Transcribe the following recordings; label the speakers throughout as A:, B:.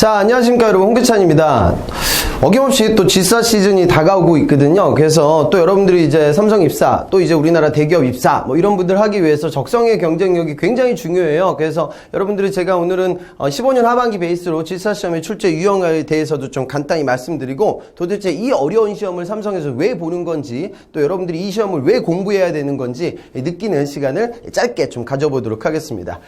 A: 자, 안녕하십니까, 여러분. 홍기찬입니다. 어김없이 또 G사 시즌이 다가오고 있거든요. 그래서 또 여러분들이 이제 삼성 입사, 또 이제 우리나라 대기업 입사, 뭐 이런 분들 하기 위해서 적성의 경쟁력이 굉장히 중요해요. 그래서 여러분들이 제가 오늘은 어, 15년 하반기 베이스로 G사 시험의 출제 유형에 대해서도 좀 간단히 말씀드리고 도대체 이 어려운 시험을 삼성에서 왜 보는 건지 또 여러분들이 이 시험을 왜 공부해야 되는 건지 느끼는 시간을 짧게 좀 가져보도록 하겠습니다.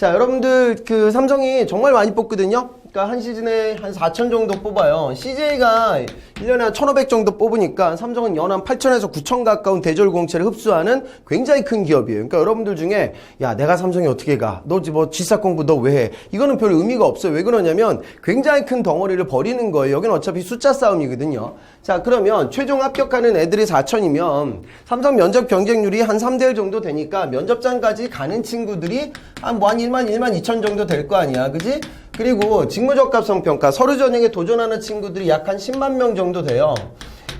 A: 자, 여러분들 그 삼성이 정말 많이 뽑거든요. 그러니까 한 시즌에 한 4천 정도 뽑아요. CJ가 1년에 한 1,500 정도 뽑으니까 삼성은 연한 8천에서 9천 가까운 대졸 공채를 흡수하는 굉장히 큰 기업이에요. 그러니까 여러분들 중에 야 내가 삼성에 어떻게 가? 너뭐 지사 공부 너 왜 해? 이거는 별 의미가 없어요. 왜 그러냐면 굉장히 큰 덩어리를 버리는 거예요. 여기는 어차피 숫자 싸움이거든요. 자 그러면 최종 합격하는 애들이 4천이면 삼성 면접 경쟁률이 한 3대 1 정도 되니까 면접장까지 가는 친구들이 한뭐한 1만 1만 2천 정도 될 거 아니야. 그지? 그리고 직무적합성 평가 서류 전형에 도전하는 친구들이 약 한 10만 명 정도 돼요.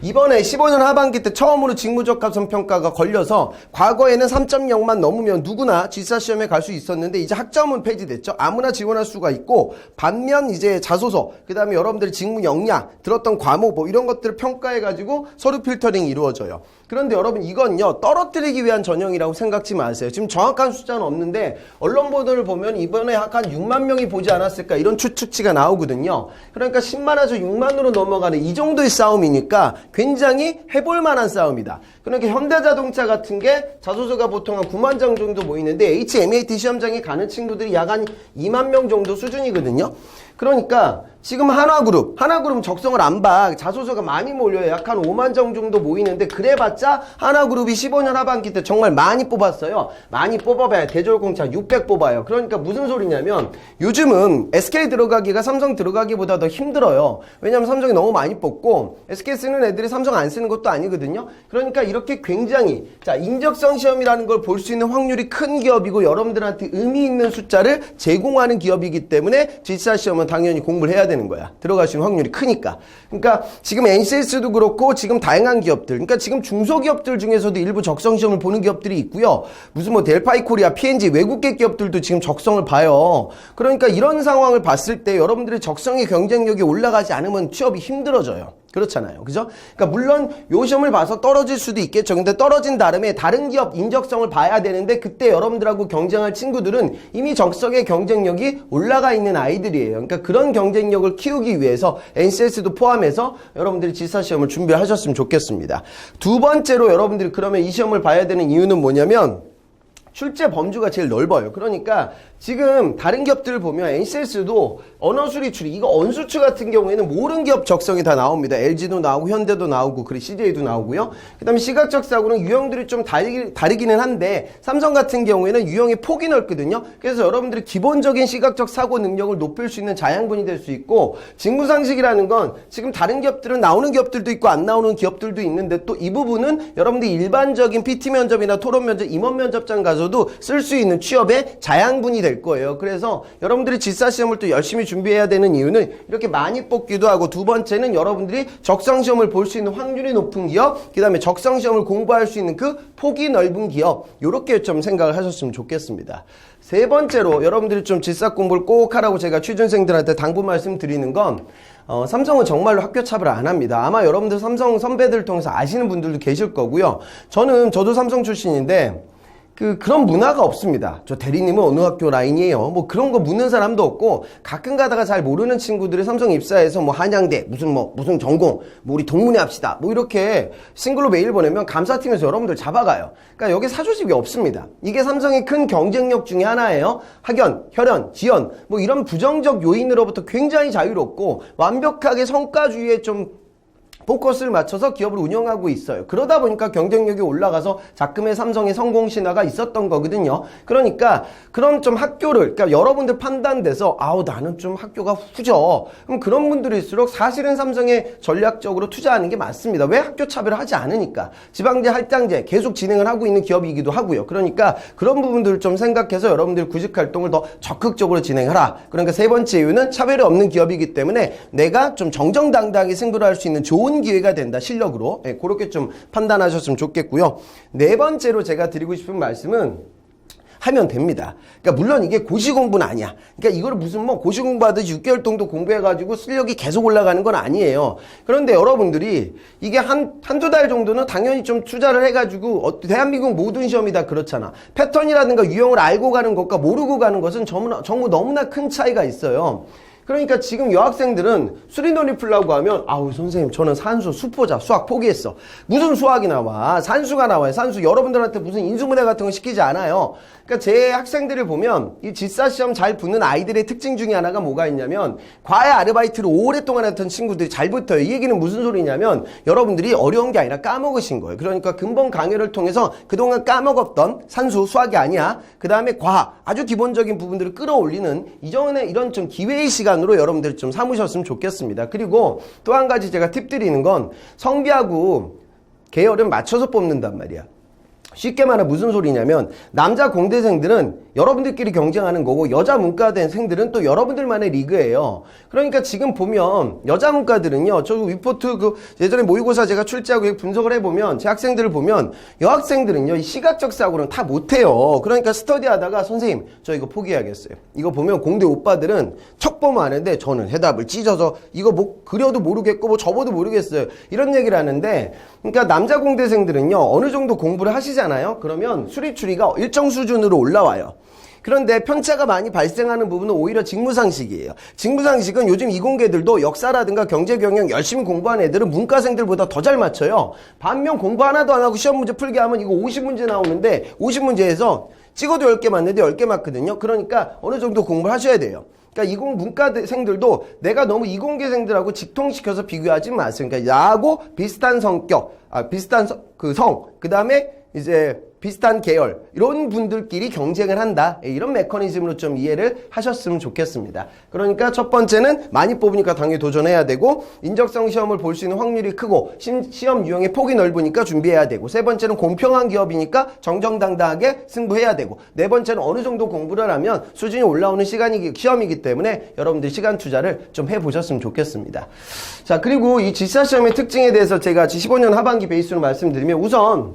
A: 이번에 15년 하반기 때 처음으로 직무적합성 평가가 걸려서 과거에는 3.0만 넘으면 누구나 G사 시험에 갈 수 있었는데 이제 학점은 폐지됐죠. 아무나 지원할 수가 있고 반면 이제 자소서 그다음에 여러분들이 직무 역량 들었던 과목 뭐 이런 것들을 평가해 가지고 서류 필터링이 이루어져요. 그런데 여러분 이건요 떨어뜨리기 위한 전형이라고 생각지 마세요. 지금 정확한 숫자는 없는데 언론 보도를 보면 이번에 약한 6만 명이 보지 않았을까 이런 추측치가 나오거든요. 그러니까 10만에서 6만으로 넘어가는 이 정도의 싸움이니까 굉장히 해볼 만한 싸움이다. 그러니까 현대자동차 같은 게 자소서가 보통 한 9만 장 정도 모이는데 HMAT 시험장에 가는 친구들이 약 한 2만 명 정도 수준이거든요. 그러니까 지금 하나그룹, 하나그룹 적성을 안 봐. 자소서가 많이 몰려요. 약 한 5만 정 정도 모이는데 그래봤자 하나그룹이 15년 하반기 때 정말 많이 뽑았어요. 많이 뽑아봐야 대졸공차 600 뽑아요. 그러니까 무슨 소리냐면 요즘은 SK 들어가기가 삼성 들어가기보다 더 힘들어요. 왜냐면 삼성이 너무 많이 뽑고 SK 쓰는 애들이 삼성 안 쓰는 것도 아니거든요. 그러니까 이렇게 굉장히 자 인적성 시험이라는 걸 볼 수 있는 확률이 큰 기업이고 여러분들한테 의미 있는 숫자를 제공하는 기업이기 때문에 G사 시험은 당연히 공부를 해야 되는 거야. 있는 확률이 크니까. 그러니까 지금 NCS도 그렇고 지금 다양한 기업들, 그러니까 지금 중소기업들 중에서도 일부 적성 시험을 보는 기업들이 있고요. 무슨 뭐 델파이 코리아, P&G 외국계 기업들도 지금 적성을 봐요. 그러니까 이런 상황을 봤을 때 여러분들의 적성의 경쟁력이 올라가지 않으면 취업이 힘들어져요. 그렇잖아요. 그죠? 그러니까 물론 요 시험을 봐서 떨어질 수도 있겠죠. 근데 떨어진 다음에 다른 기업 인적성을 봐야 되는데 그때 여러분들하고 경쟁할 친구들은 이미 적성의 경쟁력이 올라가 있는 아이들이에요. 그러니까 그런 경쟁력을 키우기 위해서 NCS도 포함해서 여러분들이 지사 시험을 준비를 하셨으면 좋겠습니다. 두 번째로 여러분들이 그러면 이 시험을 봐야 되는 이유는 뭐냐면 출제 범주가 제일 넓어요. 그러니까 지금 다른 기업들을 보면 NCS도 언어 수리 추리 이거 언수추 같은 경우에는 모든 기업 적성이 다 나옵니다. LG도 나오고 현대도 나오고 그리고 CJ도 나오고요. 그 다음에 시각적 사고는 유형들이 좀 다르기, 다르기는 한데 삼성 같은 경우에는 유형의 폭이 넓거든요. 그래서 여러분들이 기본적인 시각적 사고 능력을 높일 수 있는 자양분이 될 수 있고 직무상식이라는 건 지금 다른 기업들은 나오는 기업들도 있고 안 나오는 기업들도 있는데 또 이 부분은 여러분들이 일반적인 PT 면접이나 토론 면접, 임원 면접장 가서도 쓸 수 있는 취업의 자양분이 될 거예요. 그래서 여러분들이 지사 시험을 또 열심히 준비해야 되는 이유는 이렇게 많이 뽑기도 하고 두 번째는 여러분들이 적성 시험을 볼 수 있는 확률이 높은 기업, 그다음에 적성 시험을 공부할 수 있는 그 폭이 넓은 기업, 요렇게 좀 생각을 하셨으면 좋겠습니다. 세 번째로 여러분들이 좀 질사 공부를 꼭 하라고 제가 취준생들한테 당부 말씀드리는 건 어, 삼성은 정말로 학교 차별 안 합니다. 아마 여러분들 삼성 선배들 통해서 아시는 분들도 계실 거고요. 저는 저도 삼성 출신인데 그 그런 문화가 없습니다. 저 대리님은 어느 학교 라인이에요? 뭐 그런 거 묻는 사람도 없고 가끔 가다가 잘 모르는 친구들이 삼성 입사해서 뭐 한양대 무슨 뭐 무슨 전공 뭐 우리 동문회 합시다 뭐 이렇게 싱글로 메일 보내면 감사팀에서 여러분들 잡아가요. 그러니까 여기 사조직이 없습니다. 이게 삼성의 큰 경쟁력 중에 하나예요. 학연, 혈연, 지연 뭐 이런 부정적 요인으로부터 굉장히 자유롭고 완벽하게 성과주의에 좀 포커스를 맞춰서 기업을 운영하고 있어요. 그러다 보니까 경쟁력이 올라가서 작금의 삼성의 성공 신화가 있었던 거거든요. 그러니까 그런 좀 학교를 그러니까 여러분들 판단돼서 아우 나는 좀 학교가 후져. 그럼 그런 분들일수록 사실은 삼성에 전략적으로 투자하는 게 맞습니다. 왜 학교 차별을 하지 않으니까 지방제 할당제 계속 진행을 하고 있는 기업이기도 하고요. 그러니까 그런 부분들을 좀 생각해서 여러분들 구직 활동을 더 적극적으로 진행하라. 그러니까 세 번째 이유는 차별이 없는 기업이기 때문에 내가 좀 정정당당하게 승부를 할 수 있는 좋은 기회가 된다 실력으로 예, 그렇게 좀 판단하셨으면 좋겠고요. 네 번째로 제가 드리고 싶은 말씀은 하면 됩니다. 그러니까 물론 이게 고시 공부는 아니야. 그러니까 이거를 무슨 뭐 고시 공부하듯이 6개월 정도 공부해가지고 실력이 계속 올라가는 건 아니에요. 그런데 여러분들이 이게 한, 한두 달 정도는 당연히 좀 투자를 해가지고 어, 대한민국 모든 시험이 다 그렇잖아. 패턴이라든가 유형을 알고 가는 것과 모르고 가는 것은 전부, 전부 너무나 큰 차이가 있어요. 그러니까 지금 여학생들은 수리논리 풀라고 하면 아우 선생님 저는 산수 수포자 수학 포기했어. 무슨 수학이 나와? 산수가 나와요. 산수 여러분들한테 무슨 인수문해 같은 거 시키지 않아요. 그러니까 제 학생들을 보면 이 지사 시험 잘 붙는 아이들의 특징 중에 하나가 뭐가 있냐면 과외 아르바이트를 오랫동안 했던 친구들이 잘 붙어요. 이 얘기는 무슨 소리냐면 여러분들이 어려운 게 아니라 까먹으신 거예요. 그러니까 근본 강의를 통해서 그동안 까먹었던 산수 수학이 아니야. 그 다음에 과학 아주 기본적인 부분들을 끌어올리는 이전에 이런 좀 기회의 시간 으로 여러분들이 좀 삼으셨으면 좋겠습니다. 그리고 또 한 가지 제가 팁 드리는 건 성비하고 계열은 맞춰서 뽑는단 말이야. 쉽게 말해 무슨 소리냐면 남자 공대생들은 여러분들끼리 경쟁하는 거고 여자 문과대생들은 또 여러분들만의 리그예요. 그러니까 지금 보면 여자 문과들은요. 저 위포트 그 예전에 모의고사 제가 출제하고 분석을 해보면 제 학생들을 보면 여학생들은요. 이 시각적 사고는 다 못해요. 그러니까 스터디하다가 선생님 저 이거 포기해야겠어요. 이거 보면 공대 오빠들은 척 보면 아는데 저는 해답을 찢어서 이거 뭐 그려도 모르겠고 뭐 접어도 모르겠어요. 이런 얘기를 하는데 그러니까 남자 공대생들은요. 어느 정도 공부를 하시잖아요. 그러면 수리 추리가 일정 수준으로 올라와요. 그런데 편차가 많이 발생하는 부분은 오히려 직무상식이에요. 직무상식은 요즘 이공계들도 역사라든가 경제 경영 열심히 공부한 애들은 문과생들보다 더 잘 맞춰요. 반면 공부 하나도 안 하고 시험 문제 풀게 하면 이거 50문제 나오는데 50문제에서 찍어도 10개 맞는데 10개 맞거든요. 그러니까 어느 정도 공부를 하셔야 돼요. 그러니까 이공 문과생들도 내가 너무 이공계생들하고 직통시켜서 비교하지 마세요. 그러니까 나하고 비슷한 성격, 아 비슷한 그 성, 그 다음에 이제 비슷한 계열 이런 분들끼리 경쟁을 한다. 예, 이런 메커니즘으로 좀 이해를 하셨으면 좋겠습니다. 그러니까 첫 번째는 많이 뽑으니까 당연히 도전해야 되고 인적성 시험을 볼 수 있는 확률이 크고 시험 유형의 폭이 넓으니까 준비해야 되고 세 번째는 공평한 기업이니까 정정당당하게 승부해야 되고 네 번째는 어느 정도 공부를 하면 수준이 올라오는 시간이 시험이기 때문에 여러분들 시간 투자를 좀 해보셨으면 좋겠습니다. 자 그리고 이 지사 시험의 특징에 대해서 제가 15년 하반기 베이스로 말씀드리면 우선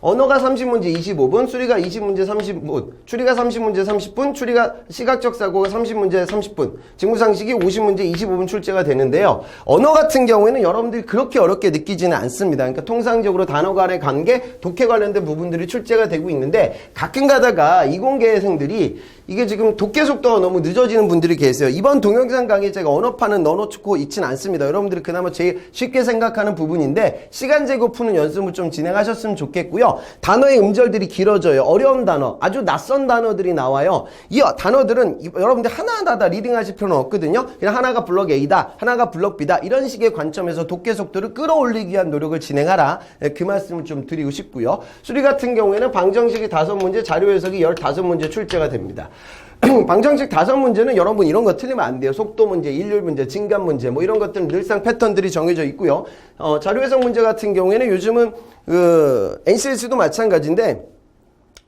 A: 언어가 30문제 25분, 수리가 20문제 30분, 추리가 30문제 30분, 추리가 시각적 사고가 30문제 30분, 직무상식이 50문제 25분 출제가 되는데요. 언어 같은 경우에는 여러분들이 그렇게 어렵게 느끼지는 않습니다. 그러니까 통상적으로 단어 간의 관계, 독해 관련된 부분들이 출제가 되고 있는데 가끔 가다가 이공계생들이 이게 지금 독해 속도가 너무 늦어지는 분들이 계세요. 이번 동영상 강의 제가 언어판은 넣어놓고 있진 않습니다. 여러분들이 그나마 제일 쉽게 생각하는 부분인데 시간 제거 푸는 연습을 좀 진행하셨으면 좋겠고요. 단어의 음절들이 길어져요. 어려운 단어, 아주 낯선 단어들이 나와요. 이 단어들은 여러분들 하나하나 다 리딩하실 필요는 없거든요. 그냥 하나가 블럭 A다, 하나가 블럭 B다 이런 식의 관점에서 독해 속도를 끌어올리기 위한 노력을 진행하라. 네, 그 말씀을 좀 드리고 싶고요. 수리 같은 경우에는 방정식이 다섯 문제, 자료 해석이 열다섯 문제 출제가 됩니다. 방정식 다섯 문제는 여러분 이런 거 틀리면 안 돼요. 속도 문제, 일률 문제, 진감 문제 뭐 이런 것들은 늘상 패턴들이 정해져 있고요. 어, 자료 해석 문제 같은 경우에는 요즘은 그 NCS도 마찬가지인데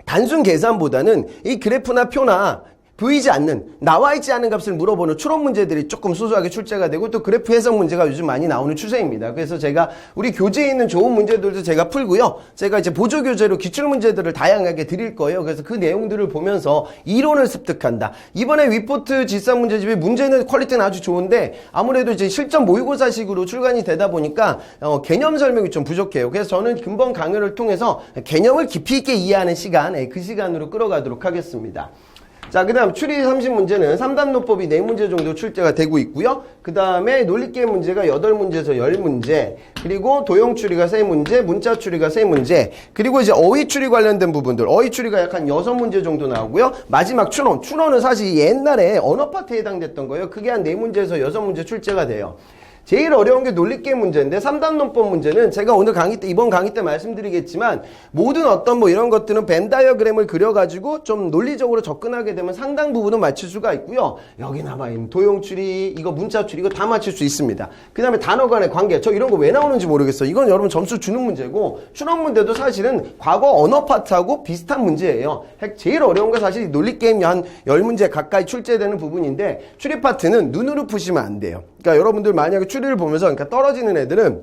A: 단순 계산보다는 이 그래프나 표나 보이지 않는 나와 있지 않은 값을 물어보는 추론 문제들이 조금 소소하게 출제가 되고 또 그래프 해석 문제가 요즘 많이 나오는 추세입니다. 그래서 제가 우리 교재에 있는 좋은 문제들도 제가 풀고요. 제가 이제 보조 교재로 기출 문제들을 다양하게 드릴 거예요. 그래서 그 내용들을 보면서 이론을 습득한다. 이번에 위포트 지산 문제집의 문제는 퀄리티는 아주 좋은데 아무래도 이제 실전 모의고사식으로 출간이 되다 보니까 어, 개념 설명이 좀 부족해요. 그래서 저는 근본 강의를 통해서 개념을 깊이 있게 이해하는 시간, 예, 그 시간으로 끌어가도록 하겠습니다. 자, 그 다음 추리 30문제는 3단 노법이 4문제 정도 출제가 되고 있고요. 그 다음에 논리게임 문제가 8문제에서 10문제, 그리고 도형 추리가 3문제, 문자 추리가 3문제, 그리고 이제 어휘 추리 관련된 부분들, 어휘 추리가 약 한 6문제 정도 나오고요. 마지막 추론, 추론은 사실 옛날에 언어 파트에 해당됐던 거예요. 그게 한 4문제에서 6문제 출제가 돼요. 제일 어려운 게 논리게임 문제인데 3단 논법 문제는 제가 오늘 강의 때 이번 강의 때 말씀드리겠지만 모든 어떤 뭐 이런 것들은 벤 다이어그램을 그려가지고 좀 논리적으로 접근하게 되면 상당 부분은 맞출 수가 있고요. 여기 남아있는 도용 추리, 이거 문자 추리 이거 다 맞출 수 있습니다. 그 다음에 단어 간의 관계 저 이런 거 왜 나오는지 모르겠어요. 이건 여러분 점수 주는 문제고 추론 문제도 사실은 과거 언어 파트하고 비슷한 문제예요. 제일 어려운 거 사실 논리게임 한 10문제 가까이 출제되는 부분인데 추리 파트는 눈으로 푸시면 안 돼요. 그러니까 여러분들 만약에 추리 를 보면서 그러니까 떨어지는 애들은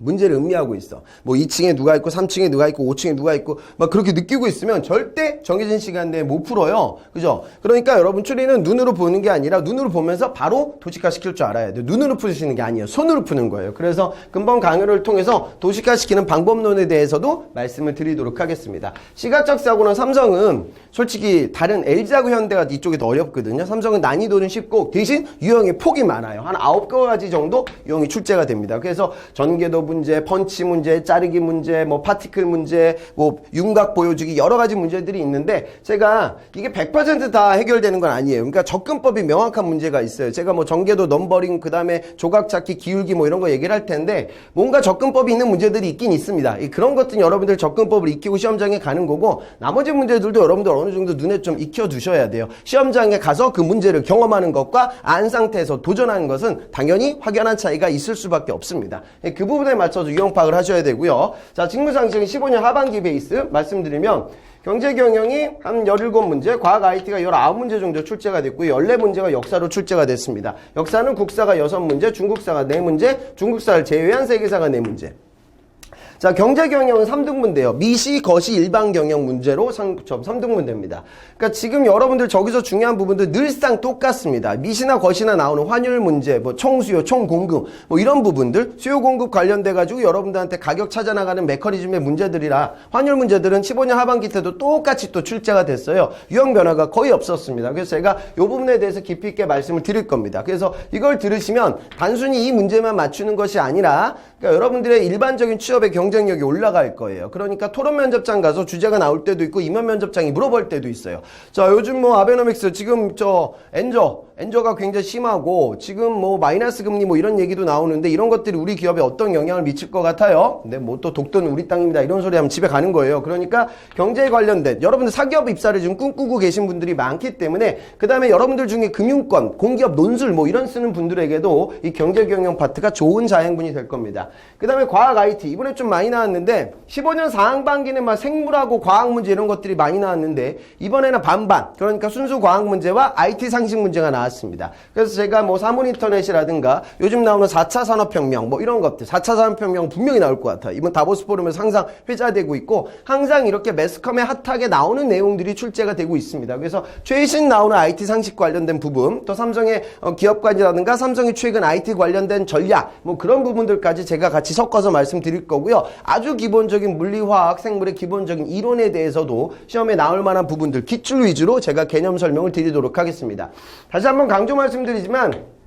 A: 문제를 음미하고 있어. 뭐 2층에 누가 있고 3층에 누가 있고 5층에 누가 있고 막 그렇게 느끼고 있으면 절대 정해진 시간 내에 못 풀어요. 그죠? 그러니까 여러분 추리는 눈으로 보는 게 아니라 눈으로 보면서 바로 도식화 시킬 줄 알아야 돼요. 눈으로 푸시는 게 아니에요. 손으로 푸는 거예요. 그래서 근본 강의를 통해서 도식화 시키는 방법론에 대해서도 말씀을 드리도록 하겠습니다. 시각적 사고는 삼성은 솔직히 다른 LG하고 현대가 이쪽이 더 어렵거든요. 삼성은 난이도는 쉽고 대신 유형의 폭이 많아요. 한 아홉 가지 정도 유형이 출제가 됩니다. 그래서 전개도 문제, 펀치 문제, 자르기 문제, 뭐 파티클 문제, 뭐 윤곽 보여주기 여러 가지 문제들이 있는데 제가 이게 100%다 해결되는 건 아니에요. 그러니까 접근법이 명확한 문제가 있어요. 제가 뭐 전개도 넘버링 그다음에 조각 찾기, 기울기 뭐 이런 거 얘기를 할 텐데 뭔가 접근법이 있는 문제들이 있긴 있습니다. 이 그런 것들은 여러분들 접근법을 익히고 시험장에 가는 거고 나머지 문제들도 여러분들 어느 정도 눈에 좀 익혀 두셔야 돼요. 시험장에 가서 그 문제를 경험하는 것과 안 상태에서 도전하는 것은 당연히 확연한 차이가 있을 수밖에 없습니다. 예, 그 부분에 맞춰서 유형 파악을 하셔야 되고요. 자, 직무상식은 15년 하반기 베이스 말씀드리면 경제 경영이 한 17문제, 과학 IT가 19문제 정도 출제가 됐고요. 14문제가 역사로 출제가 됐습니다. 역사는 국사가 6문제, 중국사가 4문제, 중국사를 제외한 세계사가 4문제. 자, 경제 경영은 3등분대요. 미시, 거시, 일반 경영 문제로 3점 3등분대입니다. 그러니까 지금 여러분들 저기서 중요한 부분들 늘상 똑같습니다. 미시나 거시나 나오는 환율 문제, 뭐 총수요, 총공급, 뭐 이런 부분들, 수요 공급 관련돼 가지고 여러분들한테 가격 찾아나가는 메커니즘의 문제들이라 환율 문제들은 15년 하반기 때도 똑같이 또 출제가 됐어요. 유형 변화가 거의 없었습니다. 그래서 제가 이 부분에 대해서 깊이 있게 말씀을 드릴 겁니다. 그래서 이걸 들으시면 단순히 이 문제만 맞추는 것이 아니라 그러니까 여러분들의 일반적인 취업의 경 쟁력이 올라갈 거예요. 그러니까 토론 면접장 가서 주제가 나올 때도 있고 임원 면접장이 물어볼 때도 있어요. 자, 요즘 뭐 아베노믹스 지금 저 엔저 엔저가 굉장히 심하고 지금 뭐 마이너스 금리 뭐 이런 얘기도 나오는데 이런 것들이 우리 기업에 어떤 영향을 미칠 것 같아요. 근데 뭐 또 독도는 우리 땅입니다. 이런 소리 하면 집에 가는 거예요. 그러니까 경제에 관련된 여러분들 사기업 입사를 지금 꿈꾸고 계신 분들이 많기 때문에 그 다음에 여러분들 중에 금융권, 공기업 논술 뭐 이런 쓰는 분들에게도 이 경제 경영 파트가 좋은 자양분이 될 겁니다. 그 다음에 과학 IT 이번에 좀 많이 나왔는데 15년 상반기는 막 생물하고 과학 문제 이런 것들이 많이 나왔는데 이번에는 반반 그러니까 순수 과학 문제와 IT 상식 문제가 나왔 습니다. 그래서 제가 뭐 사문인터넷이라든가 요즘 나오는 4차 산업혁명 뭐 이런 것들 4차 산업혁명 분명히 나올 것 같아요. 이번 다보스 포럼에서 항상 회자되고 있고 항상 이렇게 매스컴에 핫하게 나오는 내용들이 출제가 되고 있습니다. 그래서 최신 나오는 IT 상식 관련된 부분 또 삼성의 어, 기업관이라든가 삼성의 최근 IT 관련된 전략 뭐 그런 부분들까지 제가 같이 섞어서 말씀드릴 거고요. 아주 기본적인 물리화학 생물의 기본적인 이론에 대해서도 시험에 나올 만한 부분들 기출 위주로 제가 개념 설명을 드리도록 하겠습니다. 다시 한번 강조 말씀드리지만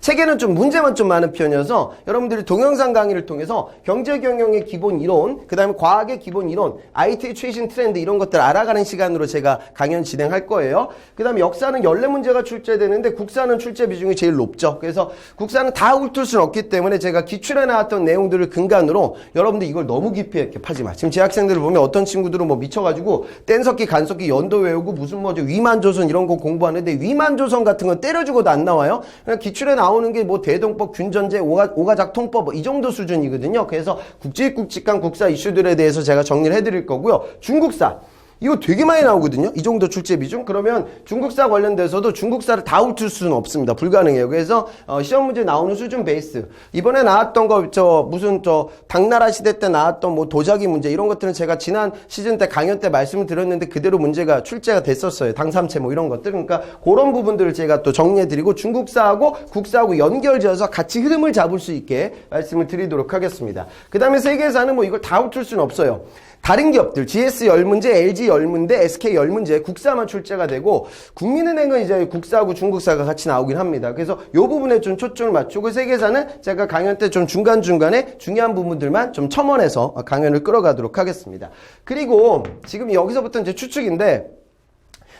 A: 책에는 좀 문제만 좀 많은 편이어서 여러분들이 동영상 강의를 통해서 경제 경영의 기본 이론, 그 다음에 과학의 기본 이론, IT의 최신 트렌드 이런 것들 알아가는 시간으로 제가 강연 진행할 거예요. 그 다음에 역사는 14문제가 출제되는데 국사는 출제 비중이 제일 높죠. 그래서 국사는 다 훑을 수는 없기 때문에 제가 기출에 나왔던 내용들을 근간으로 여러분들 이걸 너무 깊이 이렇게 파지 마. 지금 제 학생들을 보면 어떤 친구들은 뭐 미쳐가지고 뗀석기, 간석기, 연도 외우고 무슨 뭐죠 위만조선 이런 거 공부하는데 위만조선 같은 건 때려주고도 안 나와요. 그냥 기출에 나 오는 게 뭐 대동법, 균전제, 오가, 오가작 통법 뭐 이 정도 수준이거든요. 그래서 국제국직간 국사 이슈들에 대해서 제가 정리를 해드릴 거고요. 중국사. 이거 되게 많이 나오거든요. 이 정도 출제 비중. 그러면 중국사 관련돼서도 중국사를 다 훑을 수는 없습니다. 불가능해요. 그래서 어, 시험 문제 나오는 수준 베이스. 이번에 나왔던 거 저 무슨 저 당나라 시대 때 나왔던 뭐 도자기 문제 이런 것들은 제가 지난 시즌 때 강연 때 말씀을 드렸는데 그대로 문제가 출제가 됐었어요. 당삼체 뭐 이런 것들. 그러니까 그런 부분들을 제가 또 정리해 드리고 중국사하고 국사하고 연결지어서 같이 흐름을 잡을 수 있게 말씀을 드리도록 하겠습니다. 그다음에 세계사는 뭐 이걸 다 훑을 수는 없어요. 다른 기업들 GS 10문제, LG 10문제, SK 10문제 국사만 출제가 되고 국민은행은 이제 국사하고 중국사가 같이 나오긴 합니다. 그래서 이 부분에 좀 초점을 맞추고 세계사는 제가 강연 때 좀 중간 중간에 중요한 부분들만 좀 첨언해서 강연을 끌어가도록 하겠습니다. 그리고 지금 여기서부터 이제 추측인데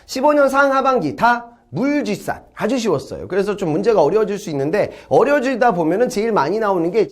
A: 15년 상하반기 다 물지산 아주 쉬웠어요. 그래서 좀 문제가 어려워질 수 있는데 어려워지다 보면은 제일 많이 나오는 게